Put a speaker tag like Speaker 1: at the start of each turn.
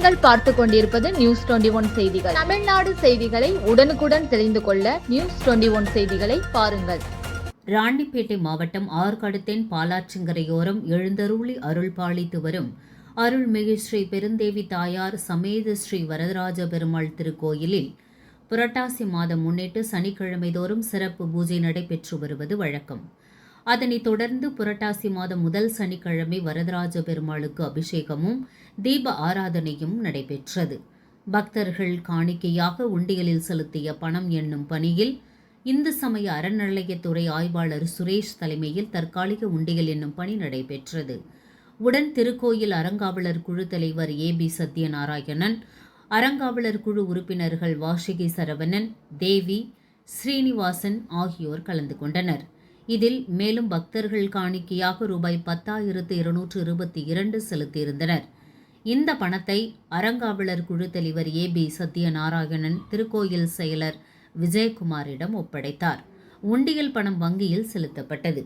Speaker 1: பார்த்து கொண்டிருப்பது news twenty one செய்திகள். தமிழ்நாடு செய்திகளை உடனுக்குடன் தெரிந்து கொள்ள நியூஸ் டுவெண்டி ஒன் செய்திகளை பாருங்கள்.
Speaker 2: ராணிப்பேட்டை மாவட்டம் ஆற்காடுத்தேன் பாலாற்றங்கரையோரம் எழுந்தருளி அருள் பாலித்து வரும் அருள்மிகு ஸ்ரீ பெருந்தேவி தாயார் சமேத ஸ்ரீ வரதராஜ பெருமாள் திருக்கோயிலில் புரட்டாசி மாதம் முன்னிட்டு சனிக்கிழமை தோறும் சிறப்பு பூஜை நடைபெற்று வருவது வழக்கம். அதனைத் தொடர்ந்து புரட்டாசி மாதம் முதல் சனிக்கிழமை வரதராஜ பெருமாளுக்கு அபிஷேகமும் தீப ஆராதனையும் நடைபெற்றது. பக்தர்கள் காணிக்கையாக உண்டியலில் செலுத்திய பணம் எண்ணும் பணியில் இந்து சமய அறநிலையத்துறை ஆய்வாளர் சுரேஷ் தலைமையில் தற்காலிக உண்டியல் என்னும் பணி நடைபெற்றது. உடன் திருக்கோயில் அறங்காவலர் குழு தலைவர் ஏ பி சத்யநாராயணன் அறங்காவலர் குழு உறுப்பினர்கள் வாஷிகி சரவணன் தேவி ஸ்ரீனிவாசன் ஆகியோர் கலந்து கொண்டனர். இதில் மேலும் பக்தர்கள் காணிக்கையாக ரூபாய் பத்தாயிரத்து இருநூற்று இருபத்தி இரண்டு செலுத்தியிருந்தனர். இந்த பணத்தை அறங்காவலர் குழு தலைவர் ஏ பி சத்யநாராயணன் திருக்கோயில் செயலர் விஜயகுமாரிடம் ஒப்படைத்தார். உண்டியல் பணம் வங்கியில் செலுத்தப்பட்டது.